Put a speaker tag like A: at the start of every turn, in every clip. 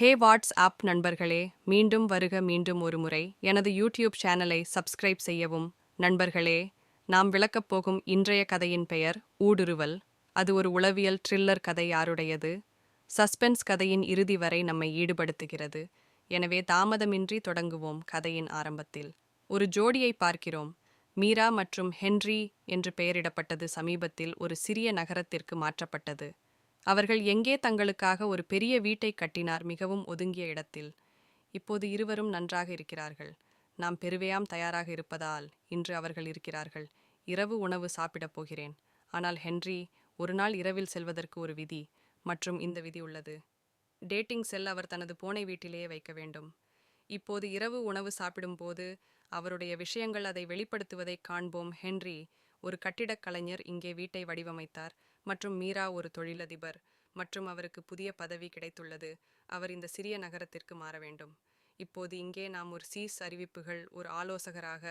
A: ஹே watts app நண்பர்களே மீண்டும் வருக மீண்டும் ஒரு முறை. எனது யூடியூப் சேனலை சப்ஸ்கிரைப் செய்யவும். நண்பர்களே நாம் விளக்கப் போகும் இன்றைய கதையின் பெயர் ஊடுருவல். அது ஒரு உளவியல் த்ரில்லர் கதை யாருடையது? சஸ்பென்ஸ் கதையின் இறுதி வரை நம்மை ஈடுபடுத்துகிறது. எனவே தாமதமின்றி தொடங்குவோம் கதையின் ஆரம்பத்தில். ஒரு ஜோடியை பார்க்கிறோம். மீரா மற்றும் ஹென்றி என்று பெயரிடப்பட்டது சமீபத்தில் ஒரு சிறிய நகரத்திற்கு மாற்றப்பட்டது. அவர்கள் எங்கே தங்களுக்காக ஒரு பெரிய வீட்டை கட்டினார் மிகவும் ஒதுங்கிய இடத்தில். இப்போது இருவரும் நன்றாக இருக்கிறார்கள். நாம் பெருவையாம் தயாராக இருப்பதால் இன்று அவர்கள் இருக்கிறார்கள். இரவு உணவு சாப்பிடப் போகிறேன். ஆனால் ஹென்றி ஒரு நாள் இரவில் செல்வதற்கு ஒரு விதி மற்றும் இந்த விதி உள்ளது. டேட்டிங் செல் அவர் தனது பூனை வீட்டிலேயே வைக்க வேண்டும். இப்போது இரவு உணவு சாப்பிடும்போது அவருடைய விஷயங்கள் அதை வெளிப்படுத்துவதைக் காண்போம். ஹென்றி ஒரு கட்டிடக் கலைஞர் இங்கே வீட்டை வடிவமைத்தார். மற்றும் மீரா ஒரு தொழிலதிபர். மற்றும் அவருக்கு புதிய பதவி கிடைத்துள்ளது. அவர் இந்த சிறிய நகரத்திற்கு மாற வேண்டும். இப்போது இங்கே நாம் ஒரு சீஸ் அறிவிப்புகள் ஒரு ஆலோசகராக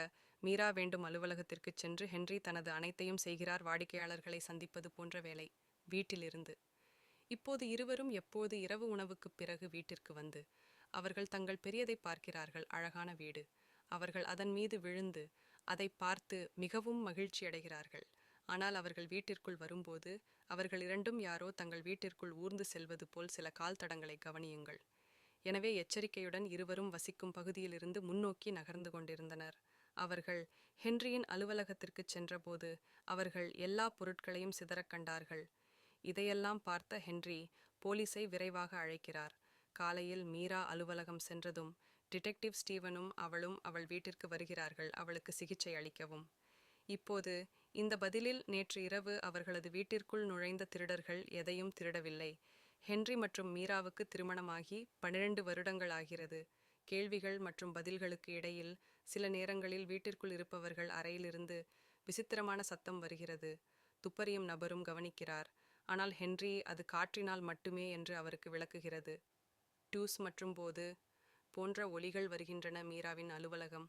A: மீரா வேண்டும் அலுவலகத்திற்கு சென்று ஹென்றி தனது அனைத்தையும் செய்கிறார் வாடிக்கையாளர்களை சந்திப்பது போன்ற வேலை வீட்டிலிருந்து. இப்போது இருவரும் எப்போது இரவு உணவுக்குப் பிறகு வீட்டிற்கு வந்து அவர்கள் தங்கள் பெரியதை பார்க்கிறார்கள் அழகான வீடு. அவர்கள் அதன் மீது விழுந்து அதை பார்த்து மிகவும் மகிழ்ச்சியடைகிறார்கள். ஆனால் அவர்கள் வீட்டிற்குள் வரும்போது அவர்கள் இரண்டும் யாரோ தங்கள் வீட்டிற்குள் ஊர்ந்து செல்வது போல் சில கால் தடங்களை கவனியுங்கள். எனவே எச்சரிக்கையுடன் இருவரும் வசிக்கும் பகுதியிலிருந்து முன்னோக்கி நகர்ந்து கொண்டிருந்தனர். அவர்கள் ஹென்ரியின் அலுவலகத்திற்கு சென்றபோது அவர்கள் எல்லா பொருட்களையும் சிதறக் கண்டார்கள். இதையெல்லாம் பார்த்த ஹென்றி போலீஸை விரைவாக அழைக்கிறார். காலையில் மீரா அலுவலகம் சென்றதும் டிடெக்டிவ் ஸ்டீவனும் அவளும் அவள் வீட்டிற்கு வருகிறார்கள் அவளுக்கு சிகிச்சை அளிக்கவும். இப்போது இந்த பதிலில் நேற்று இரவு அவர்களது வீட்டிற்குள் நுழைந்த திருடர்கள் எதையும் திருடவில்லை. ஹென்றி மற்றும் மீராவுக்கு திருமணமாகி பன்னிரண்டு வருடங்கள் ஆகிறது கேள்விகள் மற்றும் பதில்களுக்கு இடையில் சில நேரங்களில் வீட்டிற்குள் இருப்பவர்கள் அறையிலிருந்து விசித்திரமான சத்தம் வருகிறது. துப்பறியும் நபரும் கவனிக்கிறார். ஆனால் ஹென்றி அது காற்றினால் மட்டுமே என்று அவருக்கு விளக்குகிறது. டூஸ் மற்றும் போது போன்ற ஒலிகள் வருகின்றன மீராவின் அலுவலகம்.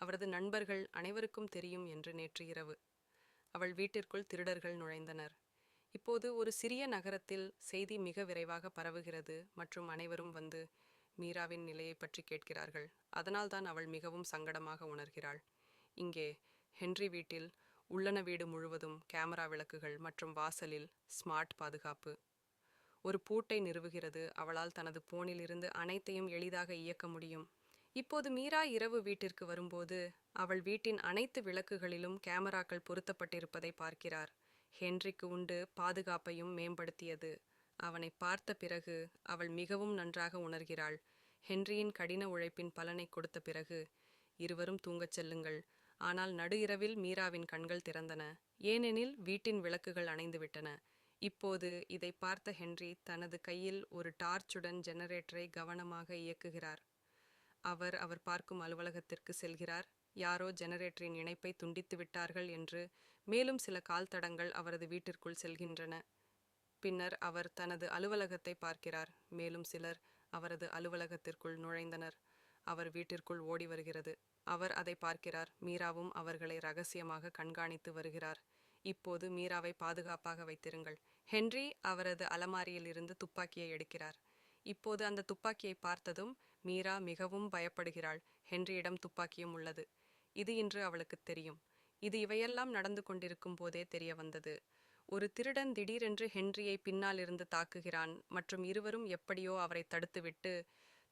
A: அவரது நண்பர்கள் அனைவருக்கும் தெரியும் என்று நேற்று இரவு. அவள் வீட்டிற்குள் திருடர்கள் நுழைந்தனர். இப்போது ஒரு சிறிய நகரத்தில் செய்தி மிக விரைவாக பரவுகிறது மற்றும் அனைவரும் வந்து மீராவின் நிலையை பற்றி கேட்கிறார்கள். அதனால்தான் அவள் மிகவும் சங்கடமாக உணர்கிறாள். இங்கே ஹென்றி வீட்டில் உள்ளன வீடு முழுவதும் கேமரா விளக்குகள் மற்றும் வாசலில் ஸ்மார்ட் பாதுகாப்பு. ஒரு பூட்டை நிறுவுகிறது. அவளால் தனது போனிலிருந்து அனைத்தையும் எளிதாக இயக்க முடியும். இப்போது மீரா இரவு வீட்டிற்கு வரும்போது அவள் வீட்டின் அனைத்து விளக்குகளிலும் கேமராக்கள் பொருத்தப்பட்டிருப்பதை பார்க்கிறார். ஹென்றிக்கு உண்டு பாதுகாப்பையும் மேம்படுத்தியது. அவனை பார்த்த பிறகு அவள் மிகவும் நன்றாக உணர்கிறாள். ஹென்ரியின் கடின உழைப்பின் பலனை கொடுத்த பிறகு இருவரும் தூங்கச் செல்லுங்கள். ஆனால் நடு இரவில் மீராவின் கண்கள் திறந்தன. ஏனெனில் வீட்டின் விளக்குகள் அணைந்துவிட்டன இப்போது இதை பார்த்த ஹென்றி தனது கையில் ஒரு டார்ச்சுடன் ஜெனரேட்டரை கவனமாக இயக்குகிறார். அவர் அவர் பார்க்கும் அலுவலகத்திற்கு செல்கிறார். யாரோ ஜெனரேட்டரின் இணைப்பை துண்டித்து விட்டார்கள் என்று மேலும் சில கால் தடங்கள் அவரது வீட்டிற்குள் செல்கின்றன. பின்னர் அவர் தனது அலுவலகத்தை பார்க்கிறார். மேலும் சிலர் அவரது அலுவலகத்திற்குள் நுழைந்தனர். அவர் வீட்டிற்குள் ஓடி வருகிறது. அவர் அதை பார்க்கிறார். மீராவும் அவர்களை ரகசியமாக கண்காணித்து வருகிறார். இப்போது மீராவை பாதுகாப்பாக வைத்திருங்கள். ஹென்றி அவரது அலமாரியில் இருந்து துப்பாக்கியை எடுக்கிறார். இப்போது அந்த துப்பாக்கியை பார்த்ததும் மீரா மிகவும் பயப்படுகிறாள். ஹென்ரியிடம் துப்பாக்கியும் உள்ளது. இது இன்று அவளுக்கு தெரியும். இது இவையெல்லாம் நடந்து கொண்டிருக்கும் போதே தெரிய வந்தது. ஒரு திருடன் திடீரென்று ஹென்ரியை பின்னால் இருந்து தாக்குகிறான். மற்றும் இருவரும் எப்படியோ அவரை தடுத்துவிட்டு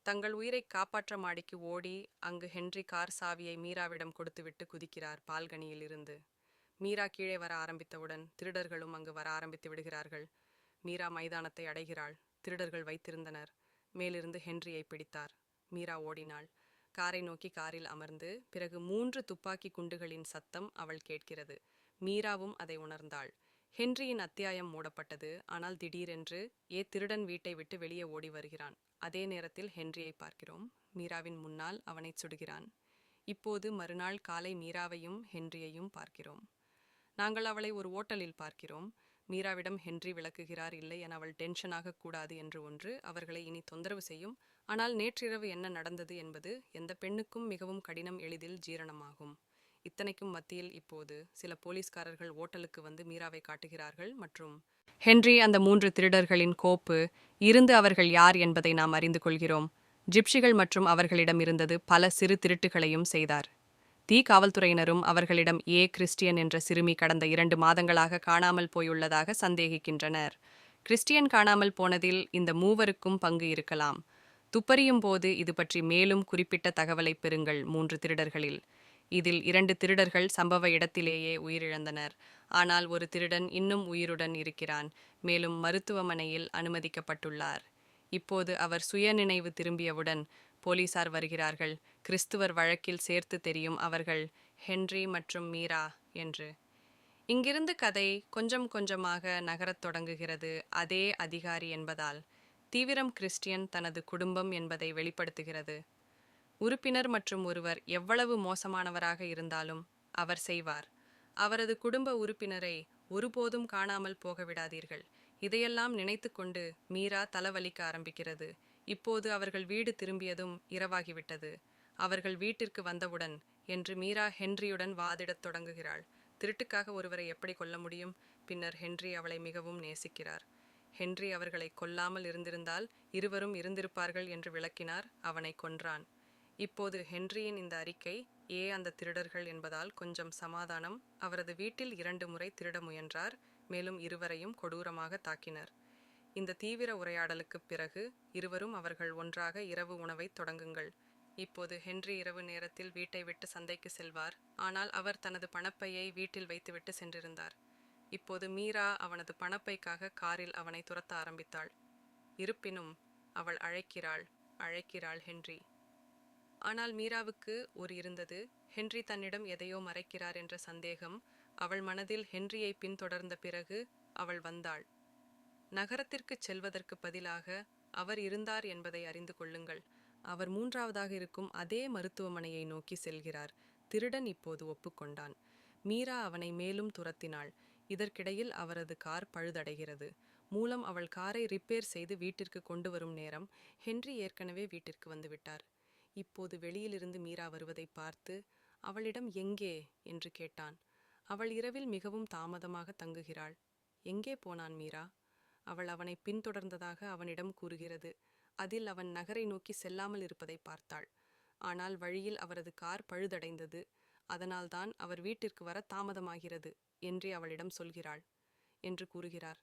A: தங்கள் உயிரை காப்பாற்ற மாடிக்கு ஓடி அங்கு ஹென்றி கார் சாவியை மீராவிடம் கொடுத்துவிட்டு குதிக்கிறார் பால்கனியில் இருந்து மீரா கீழே வர ஆரம்பித்தவுடன் திருடர்களும் அங்கு வர ஆரம்பித்து விடுகிறார்கள். மீரா மைதானத்தை அடைகிறாள். திருடர்கள் வைத்திருந்தனர். மேலிருந்து ஹென்ரியை பிடித்தார். மீரா ஓடினாள். காரை நோக்கி காரில் அமர்ந்து பிறகு மூன்று துப்பாக்கி குண்டுகளின் சத்தம் அவள் கேட்கிறது. மீராவும் அதை உணர்ந்தாள். ஹென்ரியின் அத்தியாயம் மூடப்பட்டது. ஆனால் திடீரென்று ஏ திருடன் வீட்டை விட்டு வெளியே ஓடி வருகிறான். அதே நேரத்தில் ஹென்ரியை பார்க்கிறோம். மீராவின் முன்னால் அவனை சுடுகிறான். இப்போது மறுநாள் காலை மீராவையும் ஹென்ரியையும் பார்க்கிறோம். நாங்கள் அவளை ஒரு ஓட்டலில் பார்க்கிறோம். மீராவிடம் ஹென்றி விளக்குகிறார் இல்லை என அவள் டென்ஷனாக கூடாது என்று ஒன்று அவர்களை இனி தொந்தரவு செய்யும். ஆனால் நேற்றிரவு என்ன நடந்தது என்பது எந்த பெண்ணுக்கும் மிகவும் கடினம் எளிதில் ஜீரணமாகும். இத்தனைக்கும் மத்தியில் இப்போது சில போலீஸ்காரர்கள் ஓட்டலுக்கு வந்து மீராவை காட்டுகிறார்கள் மற்றும் ஹென்றி அந்த மூன்று திருடர்களின் கோப்பு இருந்து அவர்கள் யார் என்பதை நாம் அறிந்து கொள்கிறோம். ஜிப்சிகள் மற்றும் அவர்களிடம் இருந்தது பல சிறு திருட்டுகளையும் செய்தார். தீ காவல்துறையினரும் அவர்களிடம் ஏ கிறிஸ்டியன் என்ற சிறுமி கடந்த இரண்டு மாதங்களாக காணாமல் போயுள்ளதாக சந்தேகிக்கின்றனர். கிறிஸ்டியன் காணாமல் போனதில் இந்த மூவருக்கும் பங்கு இருக்கலாம். துப்பறியும் போது இது பற்றி மேலும் குறிப்பிட்ட தகவலை பெறுங்கள் மூன்று திருடர்களில். இதில் இரண்டு திருடர்கள் சம்பவ இடத்திலேயே உயிரிழந்தனர். ஆனால் ஒரு திருடன் இன்னும் உயிருடன் இருக்கிறான். மேலும் மருத்துவமனையில் அனுமதிக்கப்பட்டுள்ளார். இப்போது அவர் சுயநினைவு திரும்பியவுடன் போலீசார் வருகிறார்கள். கிறிஸ்துவர் வழக்கில் சேர்த்து தெரியும் அவர்கள் ஹென்றி மற்றும் மீரா என்று. இங்கிருந்து கதை கொஞ்சம் கொஞ்சமாக நகரத் தொடங்குகிறது. அதே அதிகாரி என்பதால் தீவிரம் கிறிஸ்டியன் தனது குடும்பம் என்பதை வெளிப்படுத்துகிறது. உறுப்பினர் மற்றும் ஒருவர் எவ்வளவு மோசமானவராக இருந்தாலும் அவர் செய்வார். அவரது குடும்ப உறுப்பினரை ஒருபோதும் காணாமல் போகவிடாதீர்கள். இதையெல்லாம் நினைத்து கொண்டு மீரா தலவலிக்க ஆரம்பிக்கிறது. இப்போது அவர்கள் வீடு திரும்பியதும் இரவாகிவிட்டது. அவர்கள் வீட்டிற்கு வந்தவுடன் என்று மீரா ஹென்ரியுடன் வாதிடத் தொடங்குகிறாள். திருட்டுக்காக ஒருவரை எப்படி கொல்ல முடியும்? பின்னர் ஹென்றி அவளை மிகவும் நேசிக்கிறார். ஹென்றி அவர்களை கொல்லாமல் இருந்திருந்தால் இருவரும் இருந்திருப்பார்கள் என்று விளக்கினார் அவனை கொன்றான். இப்போது ஹென்ரியின் இந்த அறிக்கை ஏ அந்த திருடர்கள் என்பதால் கொஞ்சம் சமாதானம். அவரது வீட்டில் இரண்டு முறை திருட முயன்றார் மேலும் இருவரையும் கொடூரமாக தாக்கினர். இந்த தீவிர உரையாடலுக்குப் பிறகு இருவரும் அவர்கள் ஒன்றாக இரவு உணவை தொடங்குங்கள். இப்போது ஹென்றி இரவு நேரத்தில் வீட்டை விட்டு சந்தைக்கு செல்வார். ஆனால் அவர் தனது பணப்பையை வீட்டில் வைத்துவிட்டு சென்றிருந்தார். இப்போது மீரா அவனது பணப்பைக்காக காரில் அவனை துரத்த ஆரம்பித்தாள். இருப்பினும் அவள் அழைக்கிறாள் அழைக்கிறாள் ஹென்றி. ஆனால் மீராவுக்கு ஒரு இருந்தது. ஹென்றி தன்னிடம் எதையோ மறைக்கிறார் என்ற சந்தேகம் அவள் மனதில் ஹென்ரியை பின்தொடர்ந்த பிறகு அவள் வந்தாள். நகரத்திற்குச் செல்வதற்கு பதிலாக அவர் இருந்தார் என்பதை அறிந்து கொள்ளுங்கள். அவர் மூன்றாவதாக இருக்கும் அதே மருத்துவமனையை நோக்கி செல்கிறார். திருடன் இப்போது ஒப்புக்கொண்டான். மீரா அவனை மேலும் துரத்தினாள். இதற்கிடையில் அவரது கார் பழுதடைகிறது. மூலம் அவள் காரை ரிப்பேர் செய்து வீட்டிற்கு கொண்டு வரும் நேரம் ஹென்றி ஏற்கனவே வீட்டிற்கு வந்துவிட்டார் இப்போது வெளியிலிருந்து மீரா வருவதை பார்த்து அவளிடம் எங்கே? என்று கேட்டான். அவள் இரவில் மிகவும் தாமதமாக தங்குகிறாள். எங்கே போனான் மீரா? அவள் அவனை பின்தொடர்ந்ததாக அவனிடம் கூறுகிறது. அதில் அவன் நகரை நோக்கி செல்லாமல் இருப்பதை பார்த்தாள். ஆனால் வழியில் அவரது கார் பழுதடைந்தது. அதனால்தான் அவர் வீட்டிற்கு வர தாமதமாகிறது என்று அவளிடம் சொல்கிறாள் என்று கூறுகிறார்.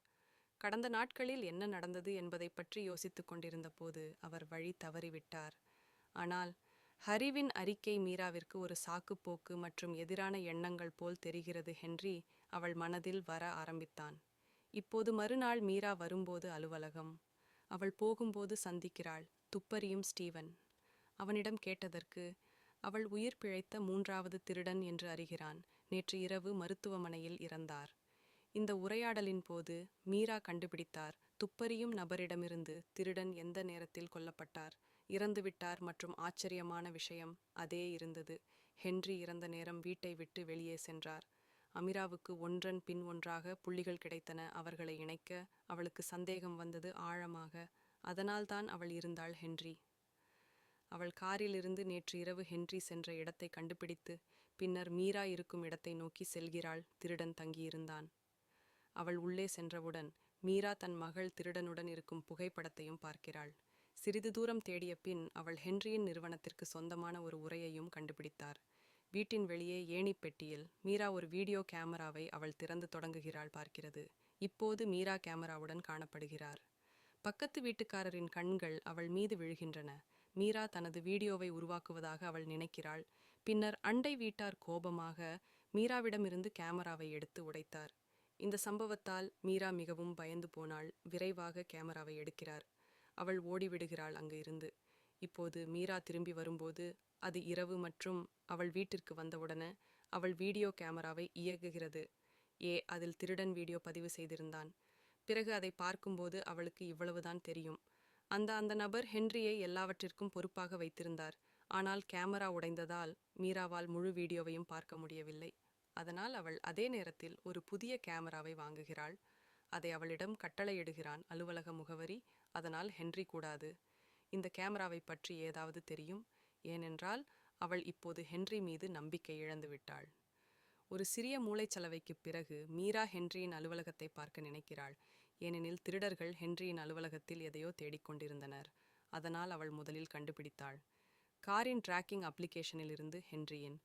A: கடந்த நாட்களில் என்ன நடந்தது என்பதை பற்றி யோசித்துக் கொண்டிருந்த போது அவர் வழி தவறிவிட்டார். ஆனால் ஹரிவின் அறிக்கை மீராவிற்கு ஒரு சாக்குப்போக்கு மற்றும் எதிரான எண்ணங்கள் போல் தெரிகிறது ஹென்றி அவள் மனதில் வர ஆரம்பித்தான். இப்போது மறுநாள் மீரா வரும்போது அலுவலகம். அவள் போகும்போது சந்திக்கிறாள். துப்பறியும் ஸ்டீவன். அவனிடம் கேட்டதற்கு அவள் உயிர் பிழைத்த மூன்றாவது திருடன் என்று அறிகிறான். நேற்று இரவு மருத்துவமனையில் இறந்தார். இந்த உரையாடலின் போது மீரா கண்டுபிடித்தார். துப்பறியும் நபரிடமிருந்து திருடன் எந்த நேரத்தில் கொல்லப்பட்டார்? இறந்துவிட்டார் மற்றும் ஆச்சரியமான விஷயம் அதே இருந்தது. ஹென்றி இறந்த நேரம் வீட்டை விட்டு வெளியே சென்றார். அமிராவுக்கு ஒன்றன் பின் ஒன்றாக புள்ளிகள் கிடைத்தன. அவர்களை இணைக்க அவளுக்கு சந்தேகம் வந்தது ஆழமாக. அதனால்தான் அவள் இருந்தாள் ஹென்றி. அவள் காரிலிருந்து நேற்று இரவு ஹென்றி சென்ற இடத்தை கண்டுபிடித்து பின்னர் மீரா இருக்கும் இடத்தை நோக்கி செல்கிறாள். திருடன் தங்கியிருந்தான். அவள் உள்ளே சென்றவுடன் மீரா தன் மகள் திருடனுடன் இருக்கும் புகைப்படத்தையும் பார்க்கிறாள். சிறிது தூரம் தேடிய பின் அவள் ஹென்ரியின் நிறுவனத்திற்கு சொந்தமான ஒரு உரையையும் கண்டுபிடித்தார். வீட்டின் வெளியே ஏணி பெட்டியில் மீரா ஒரு வீடியோ கேமராவை அவள் திறந்து தொடங்குகிறாள் பார்க்கிறது. இப்போது மீரா கேமராவுடன் காணப்படுகிறார். பக்கத்து வீட்டுக்காரரின் கண்கள் அவள் மீது விழுகின்றன. மீரா தனது வீடியோவை உருவாக்குவதாக அவள் நினைக்கிறாள். பின்னர் அண்டை வீட்டார் கோபமாக மீராவிடமிருந்து கேமராவை எடுத்து உடைத்தார். இந்த சம்பவத்தால் மீரா மிகவும் பயந்து போனாள். விரைவாக கேமராவை எடுக்கிறார். அவள் ஓடிவிடுகிறாள் அங்கு இருந்து இப்போது மீரா திரும்பி வரும்போது அது இரவு மற்றும் அவள் வீட்டிற்கு வந்தவுடனே அவள் வீடியோ கேமராவை இயக்குகிறது. ஏ அதில் திருடன் வீடியோ பதிவு செய்திருந்தான். பிறகு அதை பார்க்கும்போது அவளுக்கு இவ்வளவுதான் தெரியும். அந்த அந்த நபர் ஹென்ரியை எல்லாவற்றிற்கும் பொறுப்பாக வைத்திருந்தார். ஆனால் கேமரா உடைந்ததால் மீராவால் முழு வீடியோவையும் பார்க்க முடியவில்லை. அதனால் அவள் அதே நேரத்தில் ஒரு புதிய கேமராவை வாங்குகிறாள். அதை அவளிடம் கட்டளையிடுகிறான் அலுவலக முகவரி. அதனால் ஹென்றி கூடாது. இந்த கேமராவை பற்றி ஏதாவது தெரியும்? ஏனென்றால் அவள் இப்போது ஹென்றி மீது நம்பிக்கை இழந்து விட்டாள். ஒரு சிறிய மூளைச்சலவைக்குப் பிறகு மீரா ஹென்ரியின் அலுவலகத்தை பார்க்க நினைக்கிறாள். ஏனெனில் திருடர்கள் ஹென்ரியின் அலுவலகத்தில் எதையோ தேடிக்கொண்டிருந்தனர் அதனால் அவள் முதலில் கண்டுபிடித்தாள். காரின் டிராக்கிங் அப்ளிகேஷனில் இருந்து ஹென்ரியின்